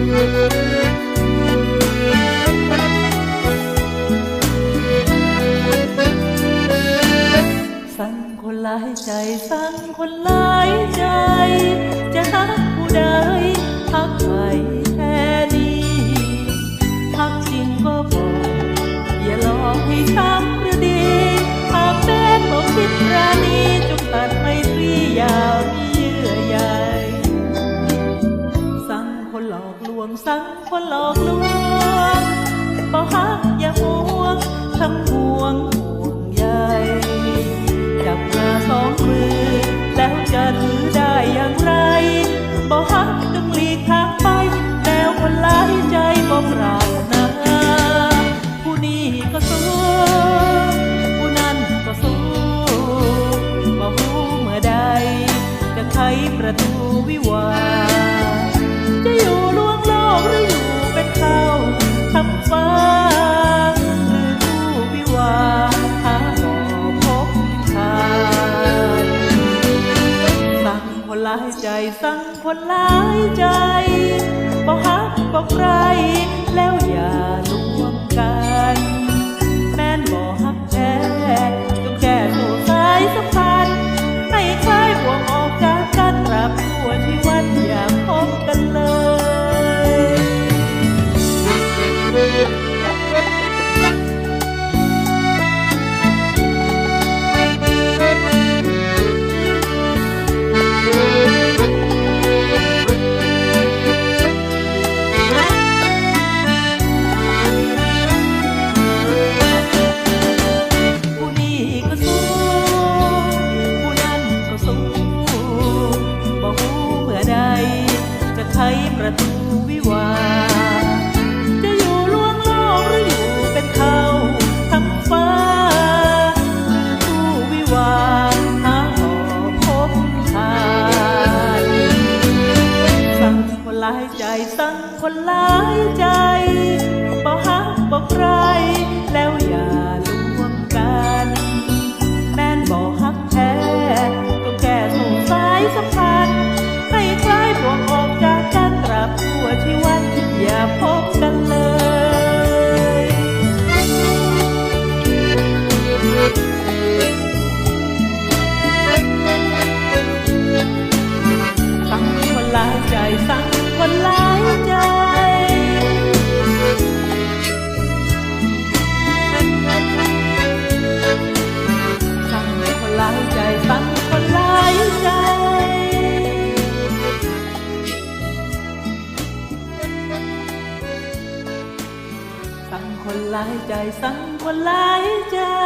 สั่งคนหลายใจสั่งคนหลายใจ สังคนหลอกลวงบ่ฮักอย่าห่วงทำห่วงห่วงใยจับมาสองมือ แล้วจะถือได้อย่างไรบ่ฮักจงหลีกทางไปแล้วคนหลายใจบ่ปรารถนาผู้นี้ก็สู้ผู้นั้นก็สู้บ่ฮู้เมื่อใดจะไขประตูวิวา ลายใจสั่งคนหลายใจบ่ฮักบ่ใครแล้วอย่าลวงกัน จะไขประตูวิวา จะอยู่ล่วงโลกหรืออยู่เป็นเขาทั้งฟ้าหรือผู้วิวาห์หาหอพบทานสั่งคนหลายใจสั่งคนหลายใจบ่ฮักบ่ใคร คนหลายใจสั่งคนหลายใจสั่งคนหลายใจสั่งคนหลายใจสั่งคนหลายใจ